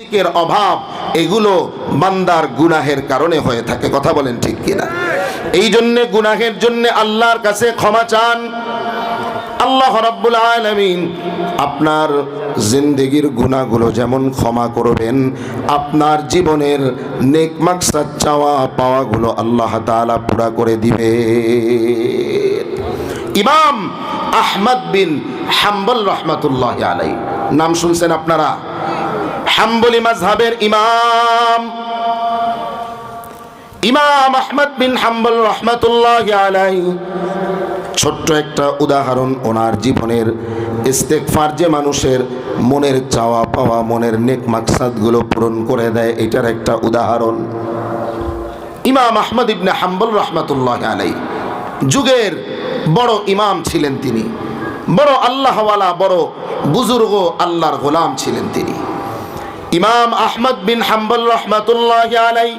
দিকের অভাব, এগুলো বান্দার গুনাহের কারণে হয়ে থাকে। কথা বলেন ঠিক কিনা? এই জন্যে গুনাহের জন্য আল্লাহর কাছে ক্ষমা চান। আল্লাহ রাব্বুল আলামিন আপনার জিন্দেগির গুনাহগুলো যেমন ক্ষমা করবেন, আপনার জীবনের নেক মাকসাদ চাওয়া পাওয়াগুলো আল্লাহ তাআলা পুরা করে দিবে ইমাম আহমদ বিন হাম্বল রহমাতুল্লাহ আলাই নাম শুনছেন আপনারা? হাম্বলি মাঝহাবের ইমাম। ইমাম আহমদ বিন হাম্বল রহমাতুল্লাহ আলাই ছোট্ট একটা উদাহরণ ওনার জীবনের ইস্তেকফার যে মানুষের মনের চাওয়া পাওয়া, মনের নেক মাকসাদগুলো পূরণ করে দেয়, এটার একটা উদাহরণ। ইমাম আহমদ ইবনে হাম্বল রহমাতুল্লাহ আলাই যুগের বড় ইমাম ছিলেন তিনি। বড় আল্লাহওয়ালা, বড় বুজুর্গ আল্লাহর গোলাম ছিলেন তিনি। ইমাম আহমদ বিন হাম্বল রহমাতুল্লাহ আলাই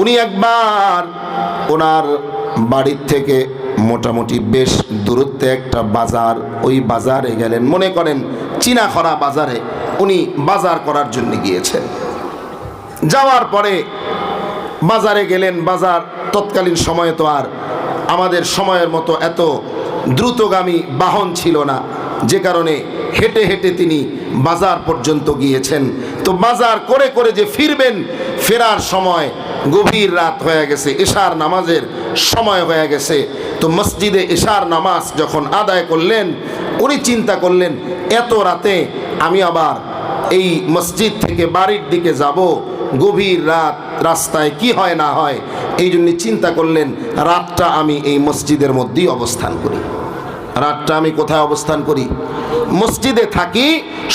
উনি একবার ওনার বাড়ির থেকে মোটামুটি বেশ দূরত্বে একটা বাজার, ওই বাজারে গেলেন। মনে করেন চিনাখরা বাজারে উনি বাজার করার জন্য গিয়েছেন। যাওয়ার পরে বাজারে গেলেন, বাজার তৎকালীন সময়ে তো আর আমাদের সময়ের মতো এত দ্রুতগামী বাহন ছিল না, যে কারণে হেঁটে হেঁটে তিনি বাজার পর্যন্ত গিয়েছেন। তো বাজার করে করে যে ফিরবেন, ফেরার সময় গভীর রাত হয়ে গেছে, এশার নামাজের সময় হয়ে গেছে। তো মসজিদে এশার নামাজ যখন আদায় করলেন, উনি চিন্তা করলেন, এত রাতে আমি আবার এই মসজিদ থেকে বাড়ির দিকে যাব, গভীর রাত রাস্তায় কি হয় না হয়? এই জন্য চিন্তা করলেন, রাতটা আমি এই মসজিদের মধ্যেই অবস্থান করি। রাতটা আমি কোথায় অবস্থান করি? মসজিদে থাকি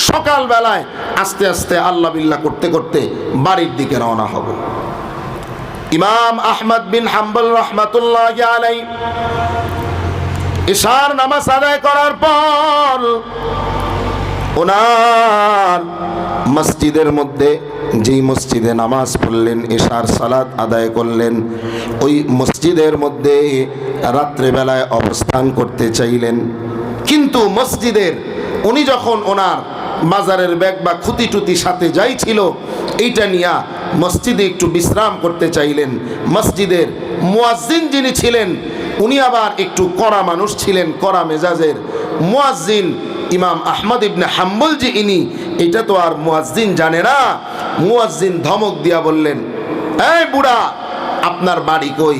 সকাল বেলায় আস্তে আস্তে আল্লাহ বিল্লা করতে করতে বাড়ির দিকে রওনা হব। ইমাম আহমদ বিন হাম্বল রহমাতুল্লাহ আলাই ইশার নামাজ আদায় করার পর ওনার মসজিদের মধ্যে যেই মসজিদে নামাজ পড়লেন, এশার সালাদ আদায় করলেন, ওই মসজিদের মধ্যে রাত্রেবেলায় অবস্থান করতে চাইলেন। কিন্তু মসজিদের উনি যখন ওনার বাজারের ব্যাগ বা খুঁতি টুতি সাথে যাই ছিল এইটা নিয়া মসজিদে একটু বিশ্রাম করতে চাইলেন। মসজিদের মুয়াজ্জিন যিনি ছিলেন, উনি আবার একটু কড়া মানুষ ছিলেন, কড়া মেজাজের। মুয়াজ্জিন ইমাম আহমদ ইবনে হাম্বল যে ইনি, এটা তো আর মুয়াজ্জিন জানে না। মুয়াজ্জিন ধমক দিয়া বললেন, এই বুড়া, আপনার বাড়ি কই?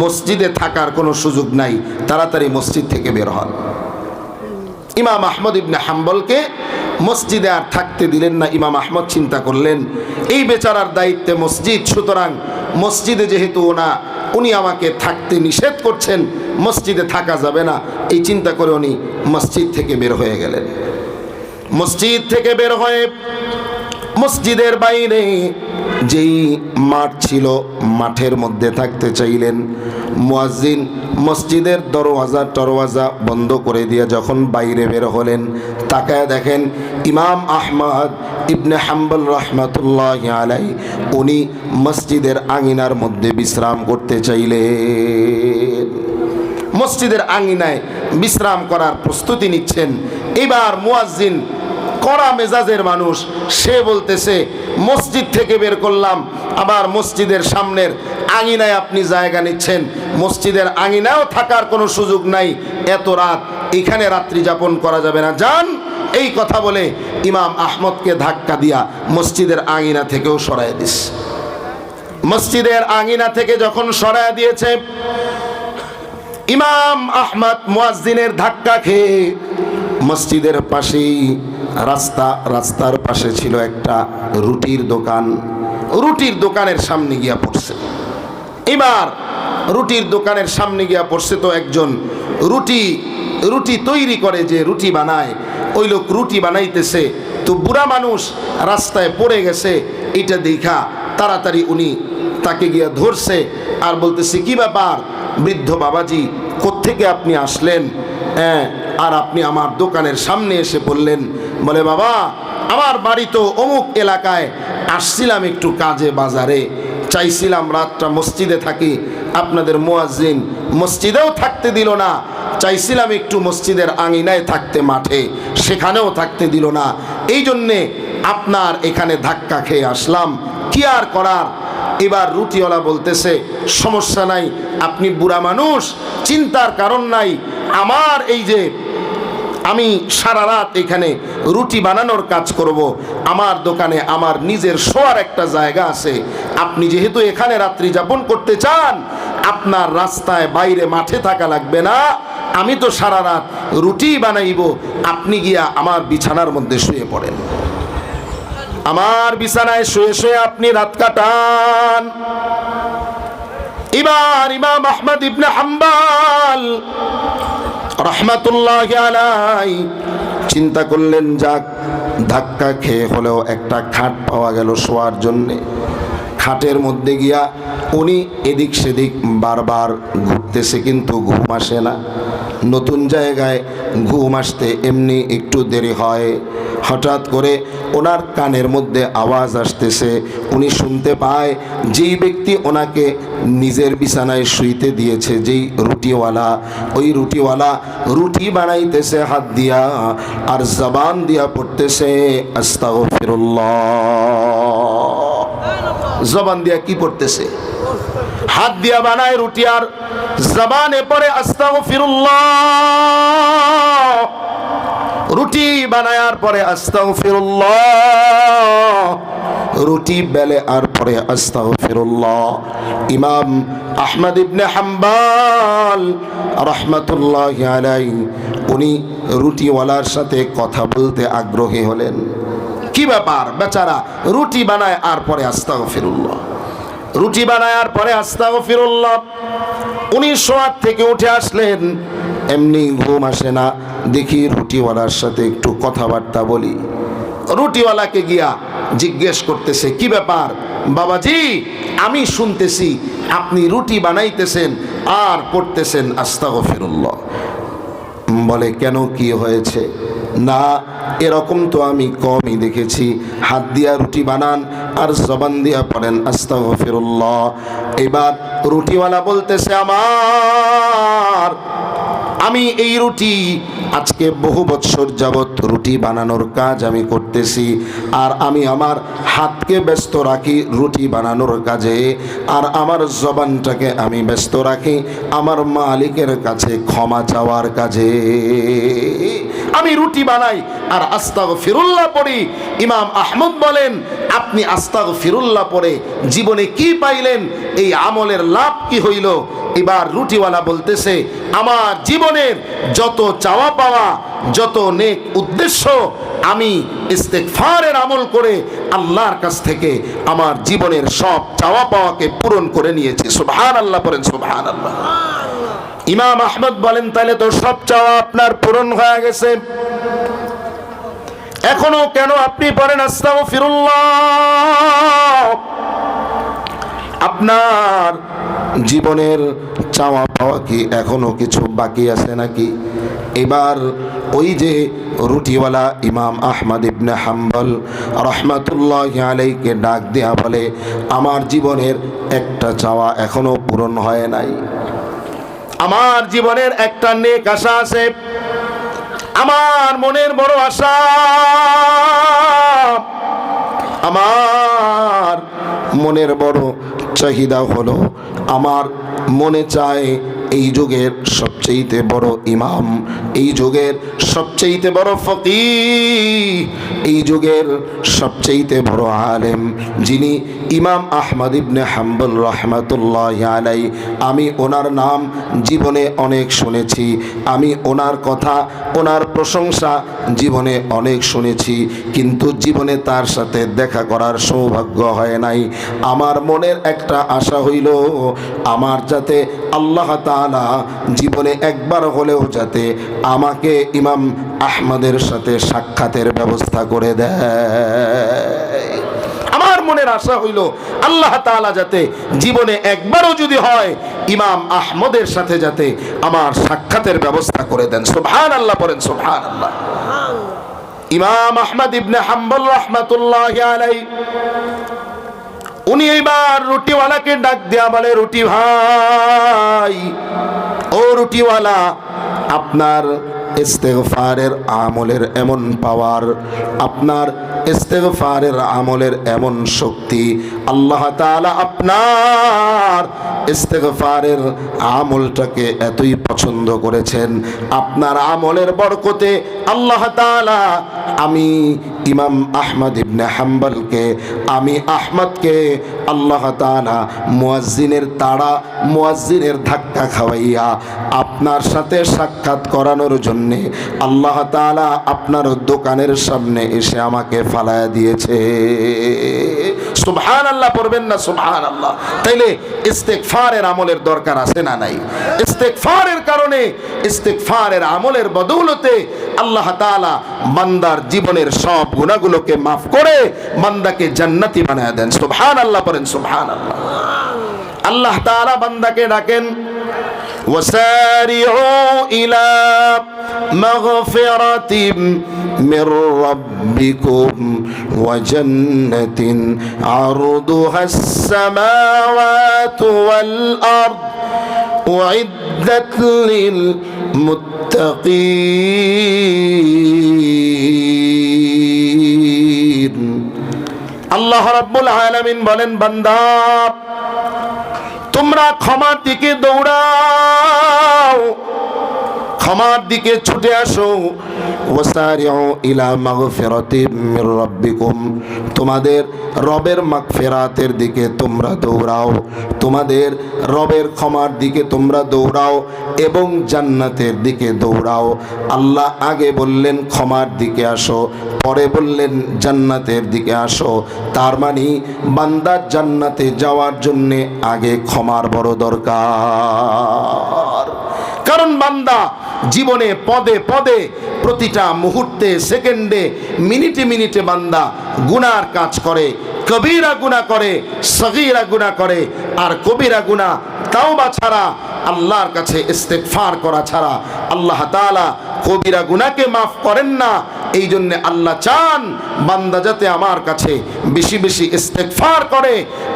মসজিদে থাকার কোনো সুযোগ নাই, তাড়াতাড়ি মসজিদ থেকে বের হন। ইমাম আহমদ ইবনে হাম্বলকে মসজিদে আর থাকতে দিলেন না, ইমাম আহমদ চিন্তা করলেন, এই বেচারার দায়িত্বে মসজিদ, সুতরাং মসজিদে যেহেতু ওনা, উনি আমাকে থাকতে নিষেধ করছেন, মসজিদে থাকা যাবে না। এই চিন্তা করে উনি মসজিদ থেকে বের হয়ে গেলেন। মসজিদ থেকে বের হয়ে মসজিদের বাইরে যেই মাঠ ছিল, মাঠের মধ্যে থাকতে চাইলেন মুয়াজ্জিন, মসজিদের দরওয়াজা টরওয়াজা বন্ধ করে দিয়ে যখন বাইরে বের হলেন, তাকায় দেখেন ইমাম আহমদ ইবনে হাম্বল রহমতুল্লাহ আলাই, উনি মসজিদের আঙিনার মধ্যে বিশ্রাম করতে চাইলেন। মসজিদের আঙিনায় বিশ্রাম করার প্রস্তুতি নিচ্ছেন। এবার মুয়াজ্জিন কড়া মেজাজের মানুষ, সে বলতেছে, মসজিদ থেকে বের করলাম, আবার মসজিদের সামনের আঙিনায় আপনি জায়গা নিচ্ছেন। মসজিদের আঙিনায়ও থাকার কোনো সুযোগ নাই, এত রাত, এখানে রাত্রি যাপন করা যাবে না। যান, এই কথা বলে ইমাম আহমদকে ধাক্কা দিয়া মসজিদের আঙিনা থেকেও সরাই দিস। মসজিদের আঙিনা থেকে যখন সরাই দিয়েছে, ইমাম আহমদ মুয়াজ্জিনের ধাক্কা খেয়ে মসজিদের পাশেই রাস্তা, রাস্তার পাশে ছিল একটা রুটির দোকান। রুটির দোকানের সামনে গিয়া পড়ছে। এবার রুটির দোকানের সামনে গিয়া পড়ছে তো একজন রুটি রুটি তৈরি করে যে রুটি বানায়। ওই লোক রুটি বানাইতেছে তো বুড়া মানুষ রাস্তায় পড়ে গেছে, এটা দেখা তাড়াতাড়ি উনি তাকে গিয়া ধরছে আর বলতেছে, কি ব্যাপার বৃদ্ধ বাবাজি, কোত্থেকে আপনি আসলেন? হ্যাঁ আর আপনি আমার দোকানের সামনে এসে বললেন, বলে, বাবা, আমার বাড়ি তো অমুক এলাকায়। আসছিলাম একটু কাজে বাজারে। চাইছিলাম রাতটা মসজিদে থাকি। আপনাদের মুয়াজ্জিন মসজিদেও থাকতে দিল না। চাইছিলাম একটু মসজিদের আঙিনায় থাকতে মাঠে। সেখানেও থাকতে দিল না। এই জন্যে আপনার এখানে ধাক্কা খেয়ে আসলাম। কি আর করার? এবার রুটিওয়ালা বলতেছে, সমস্যা নাই, আপনি বুড়া মানুষ, চিন্তার কারণ নাই। আমার এই যে আমি সারা রাত এখানে রুটি বানানোর কাজ করব। আমার দোকানে আমার নিজের শোয়ার একটা জায়গা আছে। আপনি যেহেতু এখানে রাত্রি যাপন করতে চান, আপনার রাস্তায় বাইরে মাঠে থাকা লাগবে না। আমি তো সারা রাত রুটি বানাইব। আপনি গিয়া আমার বিছানার মধ্যে শুয়ে পড়েন। আমার বিছানায় শুয়ে শুয়ে আপনি রাত কাটান। এবার ইমাম আহমদ ইবনে হাম্বাল রহমাতুল্লাহ চিন্তা করলেন যাক ধাক্কা খেয়ে হলেও একটা খাট পাওয়া গেল শোয়ার জন্যে। খাটের মধ্যে গিয়া উনি এদিক সেদিক বারবার ঘুরতেছে, কিন্তু ঘুম আসে না। নতুন জায়গায় ঘুম আসতে এমনি একটু দেরি হয়। হঠাৎ করে ওনার কানের মধ্যে আওয়াজ আসতেছে। উনি শুনতে পায়, যেই ব্যক্তি ওনাকে নিজের বিছানায় শুইতে দিয়েছে, যেই রুটিওয়ালা। ওই রুটিওয়ালা রুটি বানাইতেছে, হাত দিয়া আর জবান দিয়া পড়তেছে, আস্তাগফিরুল্লাহ। জবান দিয়া কি পড়তেছে? হাত দিয়া বানায় রুটি আর জবানে পড়ে আস্তাগফিরুল্লাহ। রুটি বানায়ার পরে আস্তাগফিরুল্লাহ। রুটি বেলে আর পরে আস্তাগফিরুল্লাহ। ইমাম আহমদ ইবনে হাম্বাল রহমাতুল্লাহ আলাই উনি রুটিওয়ালার সাথে কথা বলতে আগ্রহী হলেন। কি ব্যাপার, বেচারা? রুটি বানায় আর পরে আস্তাগফিরুল্লাহ। রুটি বানায় আর পরে আস্তাগফিরুল্লাহ। উনি শোয়ার থেকে উঠে আসলেন, এমনি ঘুম আসে না। দেখি রুটিওয়ালার সাথে একটু কথাবার্তা বলি। রুটিওয়ালাকে গিয়া জিজ্ঞেস করতেছে, কি ব্যাপার? বাবাজি, আমি শুনতেছি আপনি রুটি বানাইতেছেন আর পড়তেছেন আস্তাগফিরুল্লাহ। বলে, কেন, কি হয়েছে? না, এরকম তো আমি কমই দেখেছি। হাত দিয়া রুটি বানান আর জবান দিয়া পড়েন, আস্তাগফিরুল্লাহ। এবার রুটিওয়ালা বলতেছে, আমার আমি এই রুটি, আজকে বহু বছর যাবৎ রুটি বানানোর কাজ আমি করতেছি, আর আমি আমার হাতকে ব্যস্ত রাখি রুটি বানানোর কাজে, আর আমার জবানটাকে আমি ব্যস্ত রাখি আমার মালিকের কাছে ক্ষমা চাওয়ার কাজে। আমি রুটি বানাই, আর আস্তাগ ফিরুল্লাহ পড়ি। ইমাম আহমদ বলেন, আপনি আস্তাগ ফিরুল্লাহ পড়ে জীবনে কি পাইলেন? এই আমলের লাভ কি হইল? এবার রুটিওয়ালা বলতেছে, আমার জীবনের যত চাওয়া পাওয়া, যত নেক উদ্দেশ্য, আমি ইস্তেকফারের আমল করে আল্লাহর কাছ থেকে আমার জীবনের সব চাওয়া পাওয়াকে পূরণ করে নিয়েছি। সুবহান আল্লাহ পড়েন সুবহান আল্লাহ ইমাম আহমদ বলেন তাহলে তো সব চাওয়া আপনার পূরণ হয়ে গেছে। এখনও কেন আপনি পড়েন, আস্তাগফিরুল্লাহ? আপনার জীবনের চাওয়া পাওয়া কি এখনও কিছু বাকি আছে নাকি? এবার ওই যে রুটিওয়ালা ইমাম আহমদ ইবনে হাম্বল রহমাতুল্লাহ আলাইকে ডাক দেয়া বলে, আমার জীবনের একটা চাওয়া এখনও পূরণ হয় নাই। আমার জীবনের একটা নেক আশা আছে। আমার মনের বড় আশা। আমার মনের বড় চাহিদা হলো আমার মনে চায় এই যুগের সবচেয়েতে বড় ইমাম, এই যুগের সবচেয়েতে বড় ফকি এই যুগের সবচেয়েতে বড় আলেম যিনি ইমাম আহমদ ইবনে হাম্বল রহমাতুল্লাহ আলাই আমি ওনার নাম জীবনে অনেক শুনেছি, আমি ওনার কথা, ওনার প্রশংসা জীবনে অনেক শুনেছি, কিন্তু জীবনে তার সাথে দেখা করার সৌভাগ্য হয় নাই। আমার মনের একটা আশা হইল, আমার যাতে আল্লাহ তাআলা জীবনে একবার হলেও যাতে আমাকে ইমাম আহমদের সাথে সাক্ষাতের ব্যবস্থা করে দেয়। আমার মনের আশা হইল আল্লাহ তাআলা যাতে জীবনে একবারও যদি হয়, ইমাম আহমদের সাথে যাতে আমার সাক্ষাতের ব্যবস্থা করে দেন। সুবহান আল্লাহ পড়েন সুবহান আল্লাহ ইমাম আহমদ ইবনে হাম্বল রহমাতুল্লাহ আলাই উনি এইবার রুটিওয়ালাকে ডাক দেয়া বলে, রুটি ভাই, ও রুটিওয়ালা, আপনার ইস্তেগফারের আমলের এমন পাওয়ার, আপনার ইস্তেগফারের আমলের এমন শক্তি, আল্লাহ তাআলা আপনার ইস্তেগফারের আমলটাকে এতই পছন্দ করেছেন। আপনার আমলের বরকতে আল্লাহ আমি ইমাম আহমদ ইবনে হাম্বলকে, আমি আহমদকে আল্লাহ তাআলা মুয়াজ্জিনের তাড়া, মুয়াজ্জিনের ধাক্কা খাওয়াইয়া আপনার সাথে সাক্ষাৎ করানোর জন্যে আল্লাহ তাআলা আপনার দোকানের সামনে এসে আমাকে ফালায়া দিয়েছে। সুবহান আল্লাহ পড়বেন না সুবহান আল্লাহ তাইলে ইস্তেকফারের আমলের দরকার আছে না নাই? ইস্তেকফারের কারণে ইস্তেকফারের আমলের বদৌলতে আল্লাহ তাআলা বান্দার জীবনের সব গুণাগুলোকে মাফ করে বান্দাকে জান্নাতি বানায় দেন। সুবহান আল্লাহ পড়েন সুবহান আল্লাহ আল্লাহ তাআলা বান্দাকে ডাকেন, ওয়াসারিউ ইলা مغفرة من ربكم وجنة عرضها السماوات والأرض أعدت للمتقين আল্লাহ রাব্বুল আলামিন বলেন বান্দা তোমরা ক্ষমার দিকে দৌড়াও ক্ষমার দিকে ছুটে আসো। ওয়াসারিউ ইলা মাগফিরাতিম মির তোমাদের রবের মাগফিরাতের দিকে তোমরা দৌড়াও। তোমাদের রবের ক্ষমার দিকে তোমরা দৌড়াও এবং জান্নাতের দিকে দৌড়াও। আল্লাহ আগে বললেন, ক্ষমার দিকে আসো, পরে বললেন, জান্নাতের দিকে আসো। তার মানে বান্দার জান্নাতে যাওয়ার জন্যে আগে ক্ষমার বড় দরকার। কারণ বান্দা জীবনে, পদে পদে, প্রতিটা মুহূর্তে, সেকেন্ডে, মিনিটে মিনিটে বান্দা গুনার কাজ করে, কবিরা গুণা করে, সগিরা গুণা করে, আর কবিরা গুণা তাওবা ছাড়া, আল্লাহর কাছে ইস্তেগফার করা ছাড়া, আল্লাহ তাআলা কবিরা গুনাকে মাফ করেন না। এই জন্যে আল্লাহ চান বান্দা যাতে আমার কাছে বেশি বেশি ইস্তেগফার করে,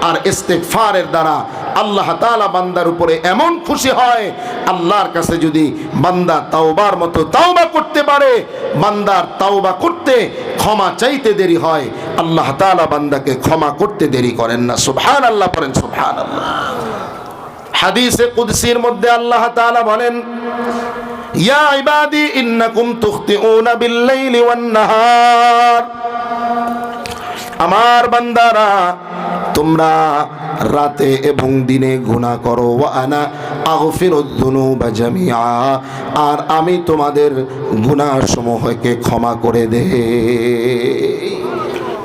আর ইস্তেগফারের দ্বারা আল্লাহ তাআলা বান্দার উপরে এমন খুশি হয়, আল্লাহর কাছে যদি বান্দা তাওবার মতো তাওবা করতে পারে, বান্দার তাওবা করতে ক্ষমা চাইতে দেরি হয়, আল্লাহ তালা বান্দাকে ক্ষমা করতে দেরি করেন না। সুবহান আল্লাহ পড়েন সুবহান আল্লাহ হাদিসে কুদসির মধ্যে আল্লাহ তাআলা বলেন, ইয়া ইবাদি, ইন্নাকুম তুখতিউনা বিল-লাইলি ওয়ান-নাহার আমার বান্দারা, তোমরা রাতে এবং দিনে গুনাহ করো আনা আগফিরুদ বা জামিয়া আর আমি তোমাদের গুনাহ সমূহকে ক্ষমা করে দে।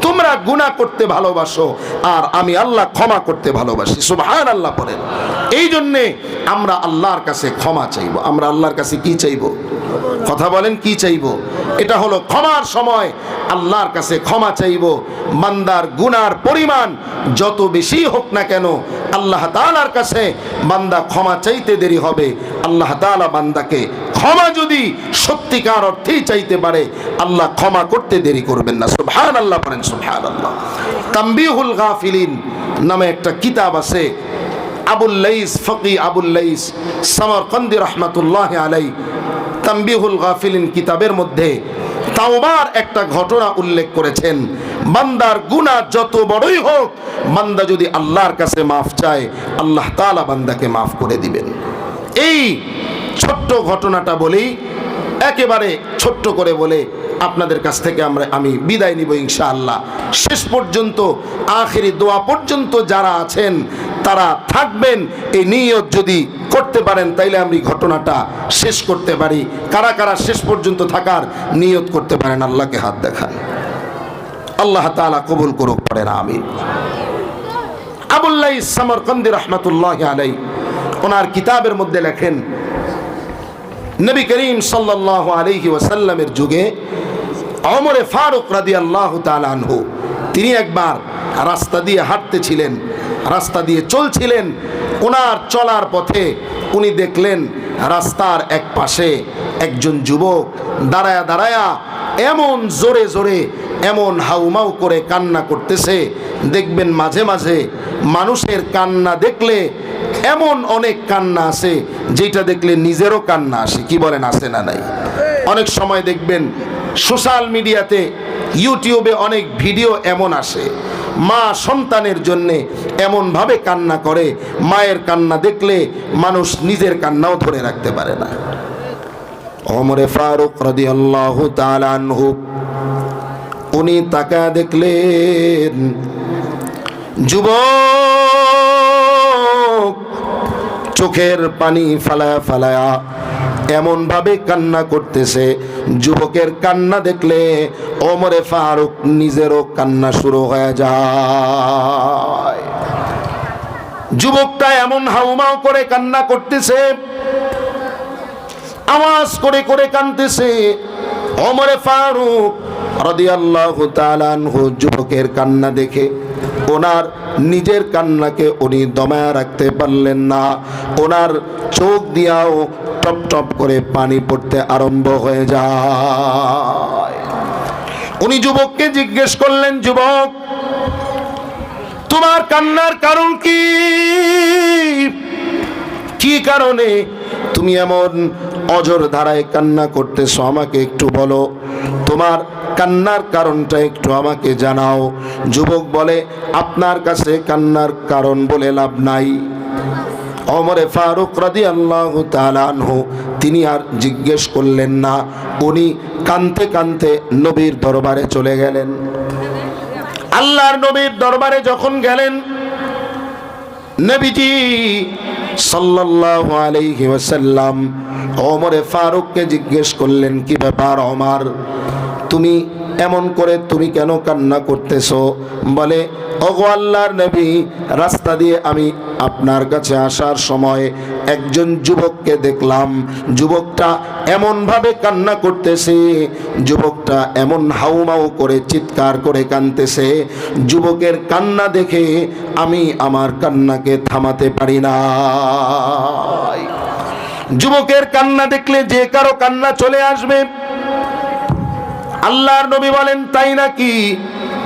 তোমরা গুনাহ করতে ভালোবাসো, আর আমি আল্লাহ ক্ষমা করতে ভালোবাসি। সুবহান আল্লাহ বলেন। এই জন্যে আমরা আল্লাহর কাছে ক্ষমা চাইব। আমরা আল্লাহর কাছে কি চাইব? কথা বলেন, কি চাইব? এটা হলো ক্ষমার সময়। আল্লাহর কাছে ক্ষমা চাইব। বান্দার গুনার পরিমাণ যত বেশি হোক না কেন, আল্লাহ তাআলার কাছে বান্দা ক্ষমা চাইতে দেরি হবে। আল্লাহ তাআলা বান্দাকে ক্ষমা যদি সত্যিকার অর্থেই চাইতে পারে, আল্লাহ ক্ষমা করতে দেরি করবেন না। সুবহান আল্লাহ পড়েন সুবহান আল্লাহ তাম্বিহুল গাফিলিন নামে একটা কিতাব আছে আবুল লাইস, ফকি আবুল লাইস, সামরকন্দি রহমাতুল্লাহ আলাই তাম্বিহুল গাফিলিন কিতাবের মধ্যে তাওবার একটা ঘটনা উল্লেখ করেছেন। বান্দার গুনাহ যত বড়ই হোক, বান্দা যদি আল্লাহর কাছে মাফ চায়, আল্লাহ তালা বান্দাকে মাফ করে দিবেন। এই ছোট্ট ঘটনাটা বলেই একেবারে ছোট্ট করে বলে আপনাদের কাছ থেকে আমরা, আমি বিদায় নিব ইনশাআল্লাহ। শেষ পর্যন্ত, আখেরি দোয়া পর্যন্ত যারা আছেন, তারা থাকবেন। এই নিয়ত যদি করতে পারেন, তাইলে আমি ঘটনাটা শেষ করতে পারি। কারা কারা শেষ পর্যন্ত থাকার নিয়ত করতে পারেন, আল্লাহকে হাত দেখান। আল্লাহ তাআলা কবুল করুক, পড়েন আমি আবুল্লাহ সামরকন্দি রহমতুল্লাহ আলাই ওনার কিতাবের মধ্যে লেখেন, নবী করিম সাল্লাহ আলহি ওয়াসাল্লামের যুগে অমরে ফারুক রাদি আল্লাহ আনহু, তিনি একবার রাস্তা দিয়ে হাঁটতেছিলেন, রাস্তা দিয়ে চলছিলেন, ওনার চলার পথে উনি দেখলেন রাস্তার এক পাশে একজন যুবক দাঁড়ায়া দাঁড়ায়া এমন জোরে জোরে এমন হাউমাউ করে কান্না করতেছে। দেখবেন মাঝে মাঝে মানুষের কান্না দেখলে এমন অনেক কান্না আছে, যেটা দেখলে নিজেরও কান্না আসে, কি বলেন আসে না নাই? অনেক সময় দেখবেন সোশ্যাল মিডিয়াতে, ইউটিউবে অনেক ভিডিও এমন আসে। মা সন্তানের জন্যে এমনভাবে কান্না করে, মায়ের কান্না দেখলে মানুষ নিজের কান্নাও ধরে রাখতে পারে না। ওমরে ফারুক রাদিয়াল্লাহু তাআলা আনহু, উনি তাকা দেখলেন, যুবক, চোখের পানি ফালায়া ফালায়া এমন ভাবে কান্না করতেছে, যুবকের কান্না দেখলে ওমরে ফারুক নিজেরও কান্না শুরু হয়ে যায়। যুবকটা এমন হাউমাউ করে কান্না করতেছে, আওয়াজ করে করে কানতেছে ওমরে ফারুক রাদিয়াল্লাহু যুবকের কান্না দেখে ওনার নিজের কান্নাকে উনি দমায়া রাখতে পারলেন না। ওনার চোখ দিয়াও টপ টপ করে পানি পড়তে আরম্ভ হয়ে যায়। উনি যুবককে জিজ্ঞেস করলেন, যুবক, তোমার কান্নার কারণ কি? কি কারণে? তুমি এমন অজর ধারায় কান্না করতেছো, আমাকে একটু বলো। তোমার কান্নার কারণটা একটু আমাকে জানাও। যুবক বলে, আপনার কাছে কান্নার কারণ বলে লাভ নাই। অমরে ফারুক রাদি আল্লাহ তালানহু তিনি আর জিজ্ঞেস করলেন না। উনি কানতে কানতে নবীর দরবারে চলে গেলেন। আল্লাহর নবীর দরবারে যখন গেলেন, নবীজি সাল্লাল্লাহু আলাইহি ওয়াসাল্লাম ওমরে ফারুককে জিজ্ঞেস করলেন কি ব্যাপার অমার তুমি এমন করে তুমি কেন কান্না করতেছো? বলে, ওগো আল্লাহর নবী, রাস্তা দিয়ে আমি আপনার কাছে আসার সময় একজন যুবককে দেখলাম। যুবকটা এমনভাবে কান্না করতেছে, যুবকটা এমন হাউমাউ করে চিৎকার করে কানতেছে যুবকের কান্না দেখে আমি আমার কান্নাকে থামাতে পারি না। যুবকের কান্না দেখলে যে কারও কান্না চলে আসবে আল্লাহর নবী বলেন, তাই নাকি?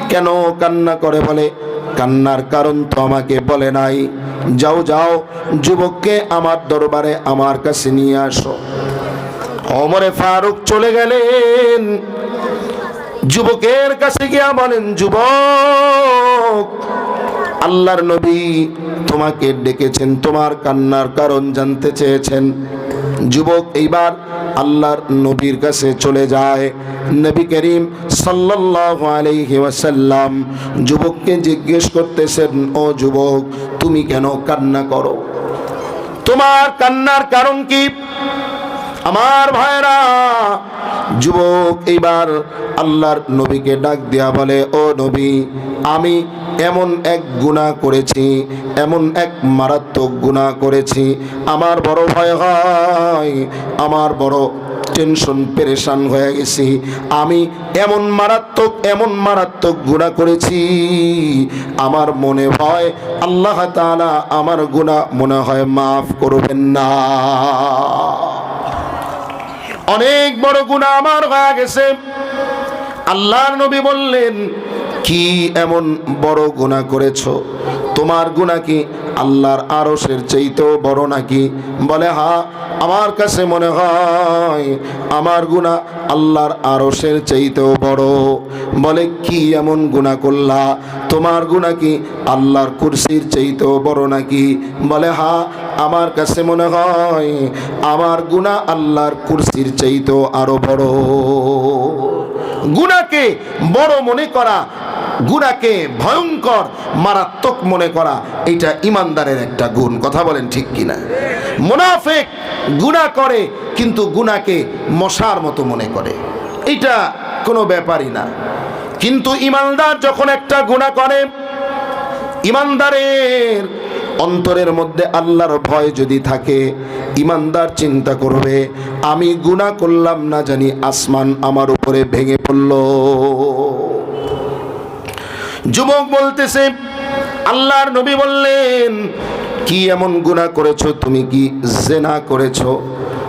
কেন কান্না করে বলে, কান্নার কারণ তো আমাকে বলে নাই। যাও যাও, যুবককে আমার দরবারে আমার কাছে নিয়ে আসো। অমরে ফারুক চলে গেলেন। যুবকের কাছে গিয়া বলেন, যুবক, আল্লাহর নবী তোমাকে ডেকেছেন, তোমার কান্নার কারণ জানতে চেয়েছেন। যুবক, এইবার আল্লাহর নবীর কাছে চলে যায়। নবী করিম সাল্লাল্লাহু আলাইহি যুবককে জিজ্ঞেস করতেছেন, ও যুবক, তুমি কেন কান্না করো? তোমার কান্নার কারণ কি? আমার ভাইরা, যুবক, এইবার আল্লাহর নবীকে ডাক দিয়া বলে, ও নবী, আমি এমন এক গুণা করেছি, এমন এক মারাত্মক গুণা করেছি। আমার বড় ভয় হয়, আমার বড় টেনশন পেরেশান হয়ে গেছি। আমি এমন মারাত্মক এমন মারাত্মক গুণা করেছি, আমার মনে ভয়, আল্লাহ তাআলা আমার গুণা মনে হয় মাফ করবেন না। অনেক বড় গুণা আমার হয়ে গেছে। আল্লাহর নবী বললেন কি এমন বড় গুণা করেছ? তোমার গুণা কি আল্লাহর আরসের চাইতেও বড় নাকি? বলে, হা, আমার কাছে মনে হয় আমার গুণা আল্লাহর আরসের চাইতেও বড়। বলে, কি এমন গুণা করলা? তোমার গুণা কি আল্লাহর কুরসির চাইতেও বড় নাকি? বলে, হা, আমার কাছে মনে হয় আমার গুণা আল্লাহর কুরসির চাইতেও আরও বড়। গুণাকে বড় মনে করা গুণাকে ভয়ঙ্কর, মারাত্মক মনে করা, এটা ইমানদারের একটা গুণ। কথা বলেন ঠিক কিনা? মুনাফেক গুণা করে, কিন্তু গুণাকে মশার মতো মনে করে। এটা কোনো ব্যাপারই না। কিন্তু ইমানদার যখন একটা গুণা করে, ইমানদারের অন্তরের মধ্যে আল্লাহর ভয় যদি থাকে, ইমানদার চিন্তা করবে, আমি গুণা করলাম না জানি, আসমান আমার উপরে ভেঙে পড়ল। যুবক বলতেছে, আল্লাহর নবী বললেন, কি এমন গুণা করেছ? তুমি কি জেনা করেছ?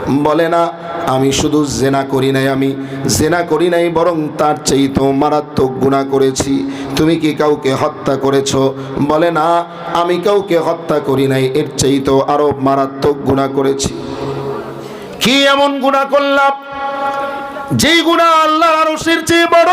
বলে, না, আমি শুধু জেনা করি নাই, আমি জেনা করি নাই, বরং তার চাইতেও মারাত্মক গুণা করেছি। তুমি কি কাউকে হত্যা করেছ? বলে, না, আমি কাউকে হত্যা করি নাই, এর চেয়ে তো আরও মারাত্মক গুণা করেছি। কি এমন গুণা করলাম? যেই গুণা আল্লাহর আরশের চেয়ে বড়।